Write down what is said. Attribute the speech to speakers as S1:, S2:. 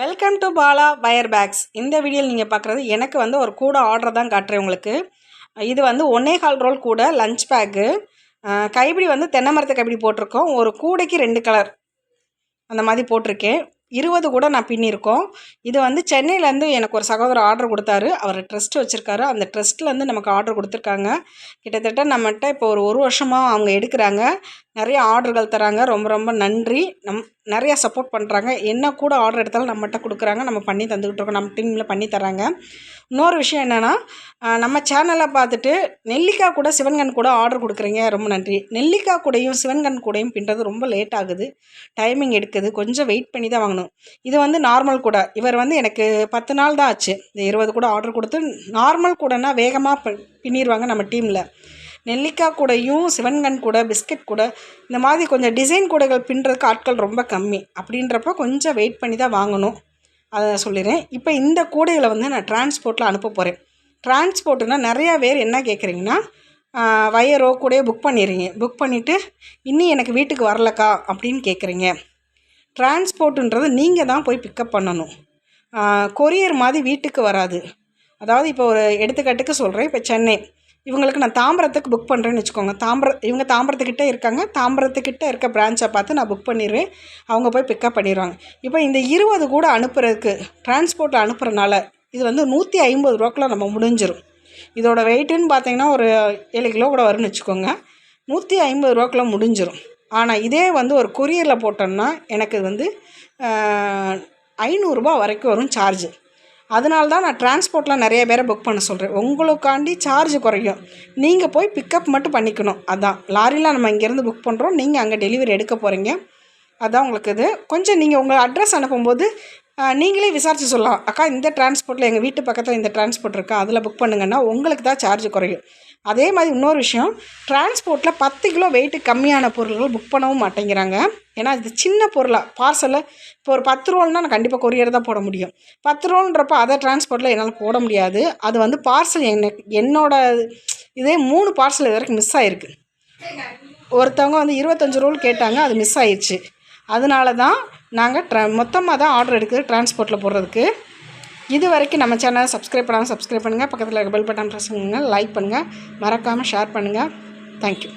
S1: Welcome to Bala wire bags இந்த வீடியோவில் நீங்கள் பார்க்குறது எனக்கு வந்து ஒரு கூட ஆர்டர் தான் காட்டுறேன் உங்களுக்கு. இது வந்து ஒன்னே கால் ரோல் கூட லஞ்ச் பேக்கு கைப்பிடி வந்து தென்னை மரத்து கைப்பிடி போட்டிருக்கோம். ஒரு கூடைக்கு ரெண்டு கலர் அந்த மாதிரி போட்டிருக்கேன். இருபது கூட நான் பின்னியிருக்கோம் இது வந்து சென்னையிலேருந்து எனக்கு ஒரு சகோதரர் ஆர்டர் கொடுத்தாரு. அவர் ட்ரஸ்ட் வச்சுருக்காரு. அந்த ட்ரஸ்ட்லேருந்து நமக்கு ஆர்டர் கொடுத்துருக்காங்க. கிட்டத்தட்ட நம்மகிட்ட இப்போ ஒரு ஒரு வருஷமாக அவங்க எடுக்கிறாங்க. நிறைய ஆர்டர்கள் தராங்க. ரொம்ப ரொம்ப நன்றி. நம் நிறையா சப்போர்ட் பண்ணுறாங்க என்ன கூட ஆர்டர் எடுத்தாலும் நம்மகிட்ட கொடுக்குறாங்க. நம்ம பண்ணி தந்துக்கிட்டு இருக்கோம். நம்ம டீமில் பண்ணி தராங்க. இன்னொரு விஷயம் என்னென்னா நம்ம சேனலை பார்த்துட்டு நெல்லிக்காய் கூட சிவன்கன் கூட ஆர்டர் கொடுக்குறீங்க. ரொம்ப நன்றி. நெல்லிக்காய் கூடையும் சிவன்கன் கூடையும் பின்றது ரொம்ப லேட் ஆகுது. டைமிங் எடுக்குது. கொஞ்சம் வெயிட் பண்ணி தான் வாங்கணும். இது வந்து நார்மல் கூட. இவர் வந்து எனக்கு பத்து நாள் தான் ஆச்சு. இந்த இருபது கூட ஆர்டர் கொடுத்து நார்மல் கூடனா வேகமாக பின்னிடுவாங்க நம்ம டீமில் நெல்லிக்காய் கூடையும் சிவன்கண் கூட பிஸ்கட் கூட இந்த மாதிரி கொஞ்சம் டிசைன் கூடைகள் பின்னுறதுக்கு ஆட்கள் ரொம்ப கம்மி. அப்படின்றப்ப கொஞ்சம் வெயிட் பண்ணி தான் வாங்கணும். அதை சொல்லிடுறேன். இப்போ இந்த கூடைகளை வந்து நான் டிரான்ஸ்போர்ட்டில் அனுப்ப போகிறேன் டிரான்ஸ்போர்ட்டுனால் நிறையா பேர் என்ன கேட்குறீங்கன்னா வயரோ கூடயோ புக் பண்ணிடுறீங்க. புக் பண்ணிவிட்டு இன்னும் எனக்கு வீட்டுக்கு வரலக்கா? அப்படின்னு கேட்குறீங்க. டிரான்ஸ்போர்ட்டுன்றது நீங்கள் தான் போய் பிக்கப் பண்ணணும். கொரியர் மாதிரி வீட்டுக்கு வராது. அதாவது இப்போ ஒரு எடுத்துக்காட்டுக்கு சொல்கிறேன் இப்போ சென்னை. இவங்களுக்கு நான் தாம்பரத்துக்கு புக் பண்ணுறேன்னு வச்சுக்கோங்க. தாம்பரம் இவங்க தாம்பரத்துக்கிட்டே இருக்காங்க. தாம்பரத்துக்கிட்ட இருக்க பிரான்ச்சை பார்த்து நான் புக் பண்ணிடுவேன் அவங்க போய் பிக்கப் பண்ணிடுவாங்க. இப்போ இந்த இருபது கூட அனுப்புறதுக்கு டிரான்ஸ்போர்ட்டில் அனுப்புகிறனால இது வந்து நூற்றி ஐம்பது ரூபாக்குள்ள நம்ம முடிஞ்சிடும் இதோட வெயிட்டுன்னு பார்த்தீங்கன்னா ஒரு ஏழு கிலோ கூட வரும்னு வச்சுக்கோங்க. நூற்றி ஐம்பது ரூபாக்குள்ள முடிஞ்சிடும் ஆனால் இதே வந்து ஒரு கொரியரில் போட்டோம்னா எனக்கு வந்து ஐநூறுரூபா வரைக்கும் வரும் சார்ஜு அதனால தான் நான் டிரான்ஸ்போர்ட்லாம் நிறைய பேரை புக் பண்ண சொல்கிறேன் உங்களுக்காண்டி சார்ஜ் குறையும். நீங்கள் போய் பிக்கப் மட்டும் பண்ணிக்கணும். அதான். லாரிலாம் நம்ம இங்கேருந்து புக் பண்ணுறோம் நீங்கள் அங்கே டெலிவரி எடுக்க போகிறீங்க அதான் உங்களுக்கு இது. கொஞ்சம் நீங்கள் உங்கள் அட்ரஸ் அனுப்பும்போது நீங்களே விசாரித்து சொல்லலாம். அக்கா இந்த டிரான்ஸ்போர்ட்டில் எங்கள் வீட்டு பக்கத்தில் இந்த டிரான்ஸ்போர்ட் இருக்கா? அதில் புக் பண்ணுங்கன்னா உங்களுக்கு தான் சார்ஜ் குறையும். அதே மாதிரி இன்னொரு விஷயம் டிரான்ஸ்போர்ட்டில் பத்து கிலோ வெயிட்டு கம்மியான பொருள்கள் புக் பண்ணவும் மாட்டேங்கிறாங்க. ஏன்னா இது சின்ன பொருளாக பார்சலில் இப்போ ஒரு பத்து ரோல்னால் நான் கண்டிப்பாக கொரியர் தான் போட முடியும். பத்து ரோல்ன்றப்போ அதை டிரான்ஸ்போர்ட்டில் என்னால் போட முடியாது. அது வந்து பார்சல் என்ன என்னோட இதே மூணு பார்சல் இது வரைக்கும் மிஸ் ஆகிருக்கு ஒருத்தவங்க வந்து இருபத்தஞ்சி ரோல் கேட்டாங்க அது மிஸ் ஆயிடுச்சு அதனால தான் நாங்கள் ட்ர மொத்தமாக தான் ஆர்டர் எடுக்குது டிரான்ஸ்போர்ட்டில் போடுறதுக்கு. இது வரைக்கும் நம்ம சேனலை சப்ஸ்கிரைப் பண்ணாமல் சப்ஸ்கிரைப் பண்ணுங்கள் பக்கத்தில் இருக்க பெல் பட்டன் ப்ரெஸ் பண்ணுங்கள் லைக் பண்ணுங்கள் மறக்காமல் ஷேர் பண்ணுங்கள் தேங்க்யூ